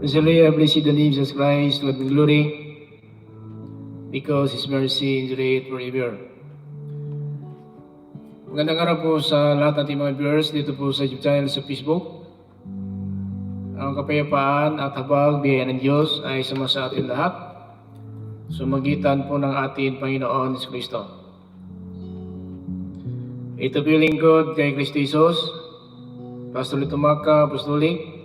Hallelujah, blessed the name Jesus Christ, Lord of glory, because His mercy endureth forever. Magandang araw po sa lahat nating mga viewers dito po sa YouTube channel sa Facebook. Ang kapayapaan at habag biyaya ng Diyos ay sama sa atin lahat. Sumagitan po ng ating Panginoon Yesus Kristo. Ito po yung lingkod kay Kristo Jesus, Pastor Lito Maka, Apostolic,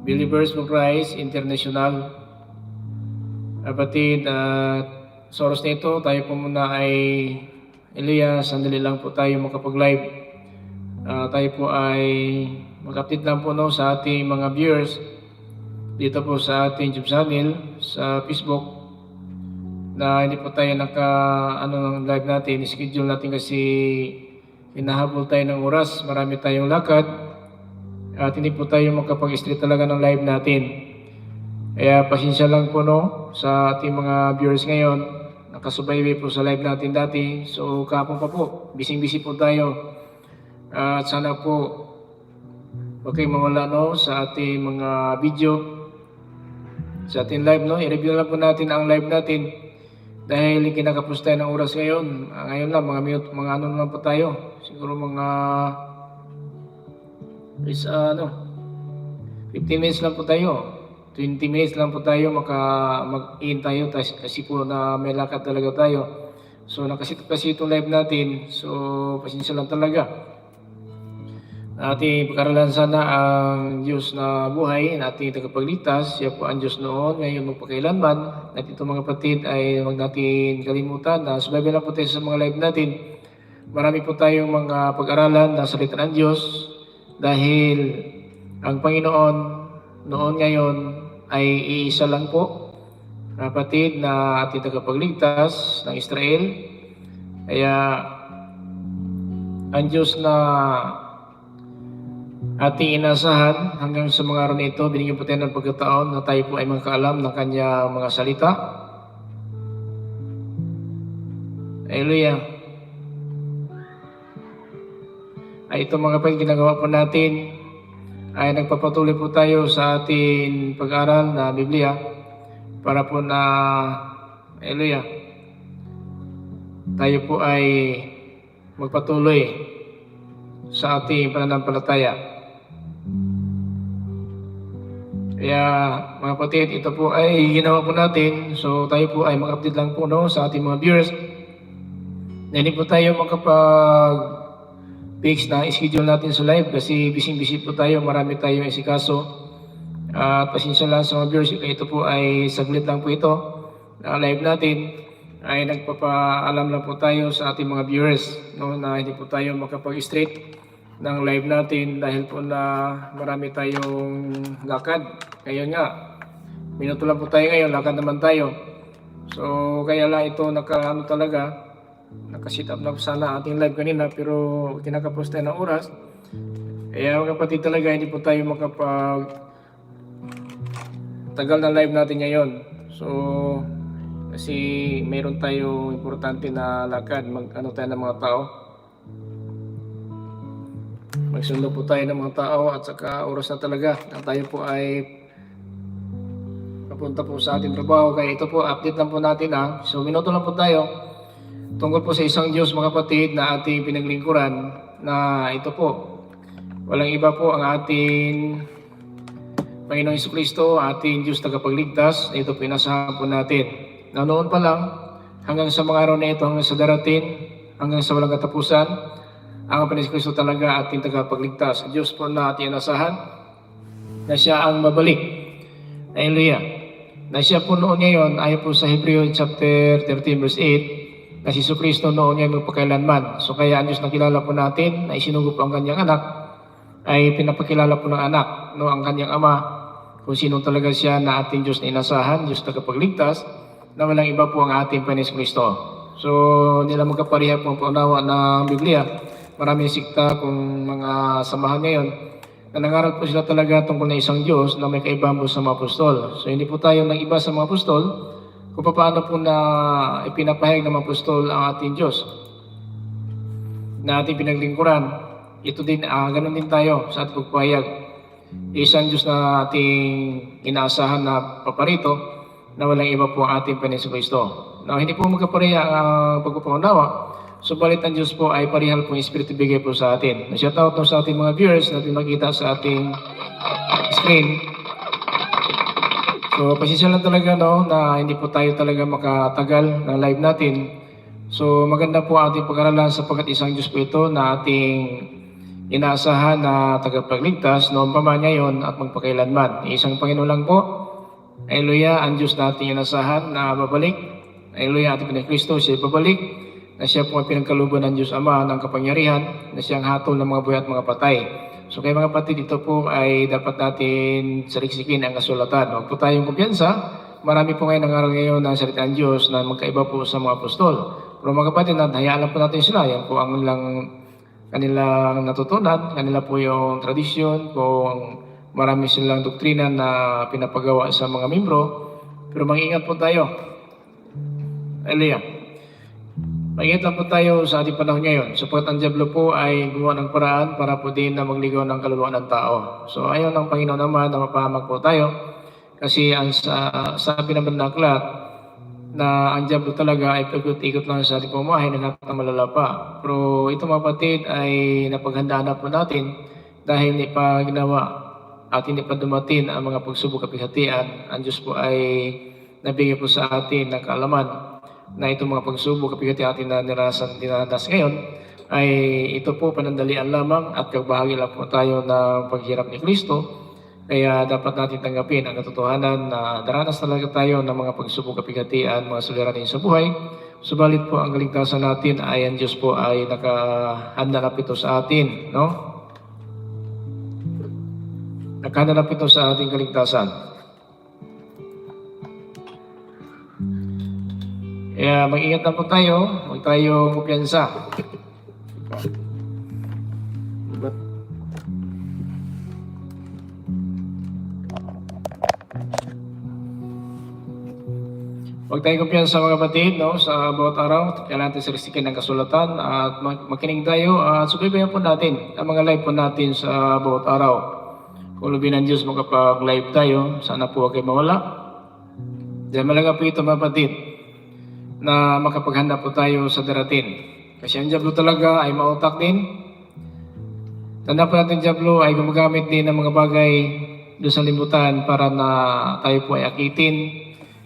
Believers for Christ International. Kapatid, at sa oras na ito, tayo po muna ay Elia, sandali lang po tayo makapag-live. Ah, tayo po ay mag-update lang po no, sa ating mga viewers dito po sa ating YouTube channel, sa Facebook na hindi po tayo naka ano ng live natin, schedule natin kasi hinahabol tayo ng oras, marami tayong lakad at hindi po tayo makapag-street talaga ng live natin. Kaya pasensya lang po no sa ating mga viewers ngayon. Nakasubaybay po sa live natin dati. So kapon pa po, bising-busy po tayo. At sana po huwag kayong mawala no sa ating mga video sa ating live no. I-review lang po natin ang live natin dahil kinakapos tayo ng oras ngayon. Ah, ngayon lang mga minute, mga ano lang po tayo. Siguro mga is ah, ano 15 minutes lang po tayo. 20 minutes lang po tayo maka mag-in tayo kasi po na may lakad talaga tayo. So nakasit kasi itong live natin. So pasensya lang talaga. Ating pag-aralan sana ang Diyos na buhay, na ating tagapagligtas. Siya po ang Diyos noon, ngayon magpakailanman. At ito mga kapatid ay huwag natin kalimutan na subaybay lang po tayo sa mga live natin. Marami po tayong mga pag-aralan na salita ng Diyos dahil ang Panginoon noon ngayon ay iisa lang po kapatid na ating tagapagligtas ng Israel. Kaya ang Diyos na ating inasahan hanggang sa mga araw na ito, binigyan po tayo ng pagkataon na tayo po ay magkaalam ng kanya mga salita. Hallelujah. Ay ito mga kapatid, ginagawa po natin ay nagpapatuloy po tayo sa ating pag-aral na Biblia para po na Hallelujah. Tayo po ay magpatuloy sa ating pananampalataya. Kaya mga kapatid, ito po ay ginawa po natin. So tayo po ay mag-update lang po no, sa ating mga viewers. Hindi po tayo makapag fix na schedule natin sa live kasi busy-busy po tayo, marami tayong isikaso. At pasensya lang sa mga viewers, ito po ay saglit lang po ito na live natin ay nagpapaalam lang po tayo sa ating mga viewers no, na hindi po tayo makapag-straight ng live natin dahil po na marami tayong lakad. Ngayon nga, minuto lang po tayo ngayon, lakad naman tayo. So, kaya lang ito naka, ano talaga, nakasit up na sana ating live kanina pero kinakapos tayo ng oras. Kaya mga kapatid talaga, hindi po tayo makapag tagal na live natin ngayon. So, kasi mayroon tayo importante na lakad, mag ano tayo ng mga tao. Magsundo po tayo ng mga tao at saka oras na talaga na tayo po ay papunta po sa ating trabaho. Kaya ito po, update lang po natin ha. So, minuto lang po tayo tungkol po sa isang Diyos mga kapatid na ating pinaglingkuran na ito po, walang iba po ang ating Panginoong Kristo, ating Diyos tagapagligtas, ito po inasahan po natin. Na noon pa lang, hanggang sa mga araw na ito, hanggang sa darating, hanggang sa walang katapusan, ang Panginoong Kristo talaga ating tagapagligtas. Diyos po na ating inasahan, na siya ang mabalik. Hallelujah. Na siya po noon ngayon, ayon po sa Hebreo chapter 13 verse 8, na si Kristo noon ngayon magpakailanman. So kaya ang Diyos na kilala po natin, na isinugo po ang kanyang anak, ay pinapakilala po ng anak, no, ang kanyang ama, kung sino talaga siya na ating Diyos na inasahan, Diyos na kapagligtas, na walang iba po ang ating Panginoon Kristo. So, nila magkapariha po ang paunawa ng Biblia. Maraming sikta kung mga samahan ngayon na nangaral po sila talaga tungkol na isang Diyos na may kaibang po sa mga apostol. So, hindi po tayo nang iba sa mga apostol kung paano po na ipinapahayag ng apostol ang ating Diyos na ating pinaglingkuran. Ito din, ah, ganun din tayo sa ating pagpahayag. isang Diyos na ating inaasahan na paparito na walang iba po ang ating Panginoon Kristo. Now, hindi po magkapareha ang uh, pagpapaunawa, subalit ang Diyos po ay parihal po yung Espiritu bigay po sa atin. Shout out sa ating mga viewers natin makita sa ating screen. So, pasensya lang talaga no, na hindi po tayo talaga makatagal ng live natin. So, maganda po ating pag-aralan sapagkat isang Diyos po ito na ating inaasahan na tagapagligtas noon pa man ngayon at magpakailanman. Isang Panginoon lang po. Hallelujah, ang Diyos na ating inaasahan na babalik. Hallelujah, ating Panginoon Kristo, siya babalik. Na siya po ang pinagkaluban ng Diyos Ama ng kapangyarihan, na siyang hatol ng mga buhay at mga patay. So kaya mga kapatid, ito po ay dapat natin saliksikin ang kasulatan. Huwag po tayong kumpiyansa. Marami po ngayon nangaral ngayon ng salita ng Diyos na magkaiba po sa mga apostol. Pero mga kapatid, hayaan lang po natin sila. Yan po ang lang kanilang natutunan, kanila po yung tradisyon, kung marami silang doktrina na pinapagawa sa mga membro. Pero mag-ingat po tayo. Hallelujah. Lang po tayo sa ating panahon ngayon. Sapagkat ang Diablo po ay gumawa ng paraan para po din na magligaw ng kaluluwa ng tao. So ayaw ng Panginoon naman na mapahamak po tayo. Kasi ang sa, sabi ng aklat na ang Diablo talaga ay pagkot-ikot lang sa ating pamahay na ng malalapa. Pero ito mga kapatid ay napaghandaan na po natin dahil hindi pa ginawa at hindi pa dumating ang mga pagsubok at pighatian. Ang Diyos po ay nabigay po sa atin ng kaalaman na itong mga pagsubok at pighati atin na nirasan dinanas ngayon ay ito po panandalian lamang at kagbahagi lang po tayo ng paghirap ni Kristo. Kaya dapat natin tanggapin ang katotohanan na daranas talaga tayo ng mga pagsubok at pighatian, mga suliranin sa buhay. Subalit po ang kaligtasan natin ay ang Diyos po ay nakahanda na ito sa atin, no? Nakahanda na ito sa ating kaligtasan. Kaya mag-ingat na po tayo, huwag tayong kumpiyansa. Huwag tayong kumpiyansa mga kapatid, no? sa bawat araw, kailangan natin saliksikin ng kasulatan at makinig tayo at subaybayan po natin ang mga live po natin sa bawat araw. Kung lubin ng Diyos makapag-live tayo, sana po huwag kayo mawala. Dahil malaga po ito mga kapatid, na makapaghanda po tayo sa darating. Kasi ang Diablo talaga ay mautak din. Tanda po natin Diablo ay gumagamit din ng mga bagay doon sa limutan para na tayo po ay akitin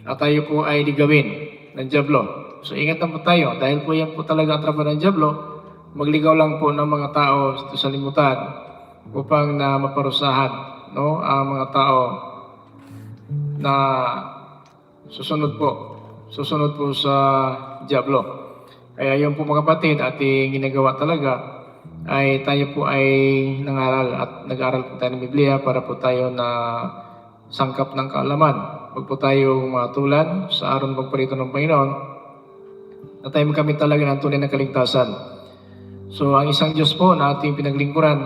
at tayo po ay ligawin ng Diablo. So ingat po tayo dahil po yan po talaga ang trabaho ng Diablo. Magligaw lang po ng mga tao sa limutan upang na maparusahan no, ang mga tao na susunod po susunod po sa Diablo. Kaya yung po mga kapatid, ating ginagawa talaga ay tayo po ay nangaral at nag-aral po tayo ng Biblia para po tayo na sangkap ng kaalaman. Huwag po tayo matulan sa araw ng pagparito ng Panginoon na tayo makamit talaga ng tunay na kaligtasan. So ang isang Diyos po na ating pinaglingkuran,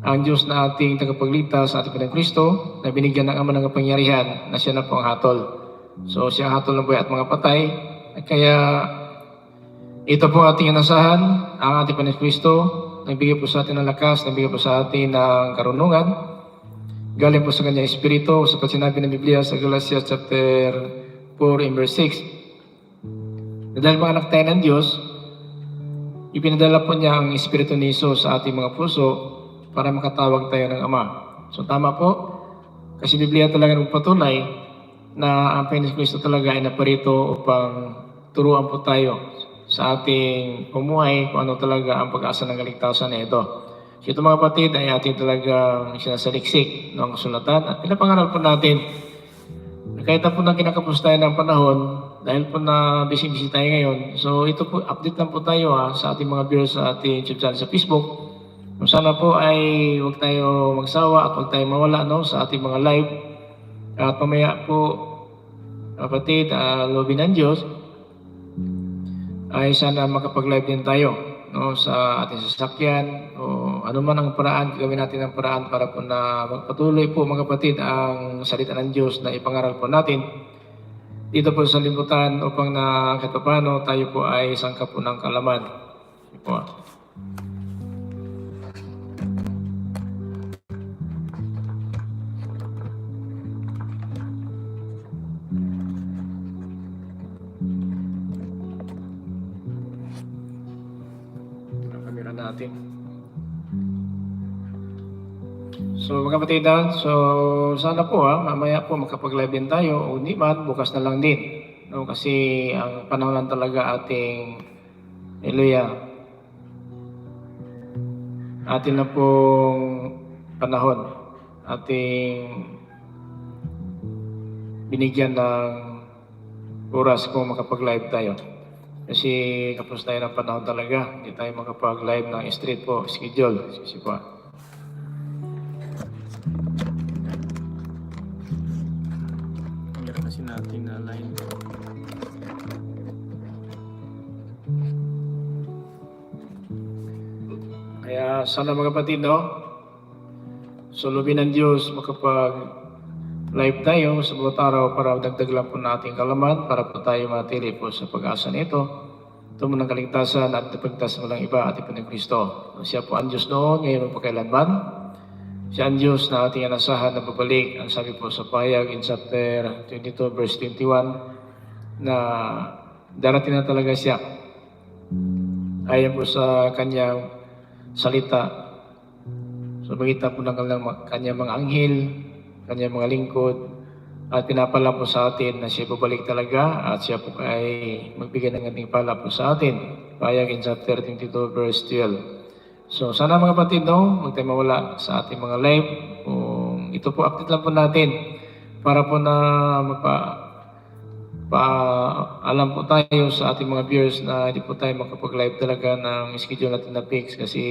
ang Diyos na ating tagapagligtas ating Pinang Kristo, na binigyan ng Ama ng kapangyarihan na siya na po ang hatol. So siya hatol ng buhay at mga patay. Kaya ito po ating inasahan, ang ating Panginoon Kristo, nagbigay po sa atin ng lakas, nagbigay po sa atin ng karunungan. Galing po sa kanyang Espiritu, sa sinabi ng Biblia sa Galatians chapter 4 and verse 6. Na dahil mga anak tayo ng Diyos, ipinadala po niya ang Espiritu ni Jesus sa ating mga puso para makatawag tayo ng Ama. So tama po, kasi Biblia talaga nagpatunay na ang Panginoon Kristo talaga ay naparito upang turuan po tayo sa ating pumuhay kung ano talaga ang pag-asa ng kaligtasan na ito. So ito mga kapatid ay ating talagang sinasaliksik ng kasulatan at pinapangaral po natin na kahit na po na kinakapos tayo ng panahon dahil po na busy-busy tayo ngayon. So ito po, update lang po tayo ha, sa ating mga viewers sa ating YouTube channel sa Facebook. Sana po ay huwag tayo magsawa at huwag tayo mawala no, sa ating mga live. At mamaya po, kapatid, uh, lobby ng Diyos, ay sana makapag-live din tayo no, sa ating sasakyan o ano man ang paraan, gawin natin ang paraan para po na magpatuloy po mga kapatid ang salita ng Diyos na ipangaral po natin dito po sa limutan upang na kahit paano tayo po ay sangkap po ng kalaman. Po. So mga kapatid, ah, so sana po ha, mamaya po makapag-live din tayo o di man, bukas na lang din. No? Kasi ang panahon lang talaga ating Hallelujah. Atin na pong panahon, ating binigyan ng oras kung makapag-live tayo. Kasi kapos tayo ng panahon talaga, hindi tayo makapag-live ng street po, schedule. Kasi po. Kasi natin na line. Kaya sana mga kapatid, no? Sulubin ng Diyos makapag live tayo sa bawat araw para dagdag lang po nating kalaman para po tayo matili po sa pag-asa nito. Ito mo ng kaligtasan at napagtas mo lang iba at ipon ng Kristo. Siya po ang Diyos noon, ngayon at pagkailanman. Siya ang Diyos na ating anasahan na babalik. Ang sabi po sa payag in chapter 22 verse 21 na darating na talaga siya. Ayon po sa kanyang salita. So magitan po ng kanyang, kanyang mga anghel, kanyang mga lingkod, at pinapala po sa atin na siya babalik talaga at siya po ay magbigay ng ating pala po sa atin. Payag in chapter 22 verse 12. So sana mga kapatid, no, huwag sa ating mga live. Kung ito po, update lang po natin para po na magpa pa alam po tayo sa ating mga viewers na hindi po tayo makapag-live talaga ng schedule natin na fix kasi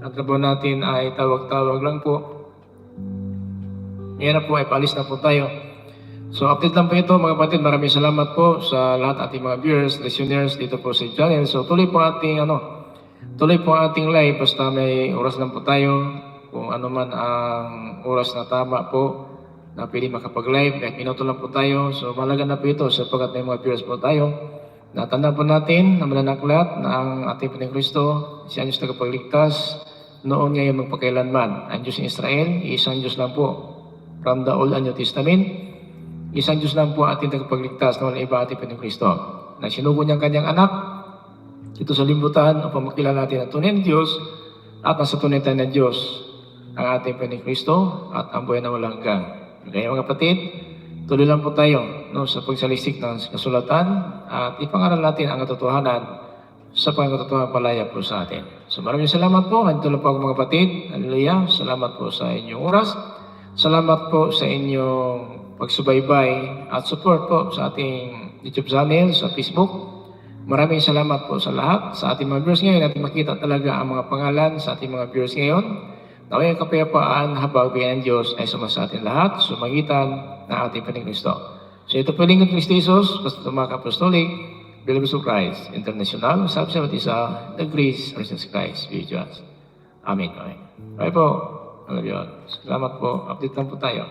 ang trabaho natin ay tawag-tawag lang po. Yan na po ay paalis na po tayo. So update lang po ito mga kapatid. Maraming salamat po sa lahat ating mga viewers, listeners dito po sa channel. So tuloy po ating ano, tuloy po ating live basta may oras lang po tayo. Kung ano man ang oras na tama po na pwede makapag-live, kahit minuto lang po tayo. So malaga na po ito sapagkat may mga viewers po tayo. Natanda po natin na mananaklat na ang ating Panginoong Kristo, siya ang Diyos na kapagligtas, noon ngayon magpakailanman. Ang Diyos ng Israel, isang Diyos lang po. From the Old and New Testament, isang Diyos lang po ating tagapagligtas na walang iba ating Panginoong Kristo. Na sinugo niyang kanyang anak dito sa limbutan upang makilala natin ang tunay na Diyos at nasa tunay tayo na Diyos ang ating Panginoong Kristo at ang buhay na walang hanggan. Kaya mga kapatid, tuloy lang po tayo no, sa pagsalisik ng kasulatan at ipangaral natin ang katotohanan sa pangkatotohanan palaya po sa atin. So maraming salamat po. Nandito lang po ako mga kapatid. Hallelujah. Salamat po sa inyong oras. Salamat po sa inyong pagsubaybay at support po sa ating YouTube channel, sa Facebook. Maraming salamat po sa lahat. Sa ating mga viewers ngayon, natin makita talaga ang mga pangalan sa ating mga viewers ngayon. Naway ang kapayapaan habang bigyan ng Diyos ay suma sa ating lahat, sumagitan ng ating Panginoong Kristo. So ito po lingkod Kristo Jesus, Pastor Mark Apostolic, Believers of Christ, International, sa isa, the grace of Jesus Christ with us. Amen. Amen. Bye po. You all. Salamat po. Update lang po tayo.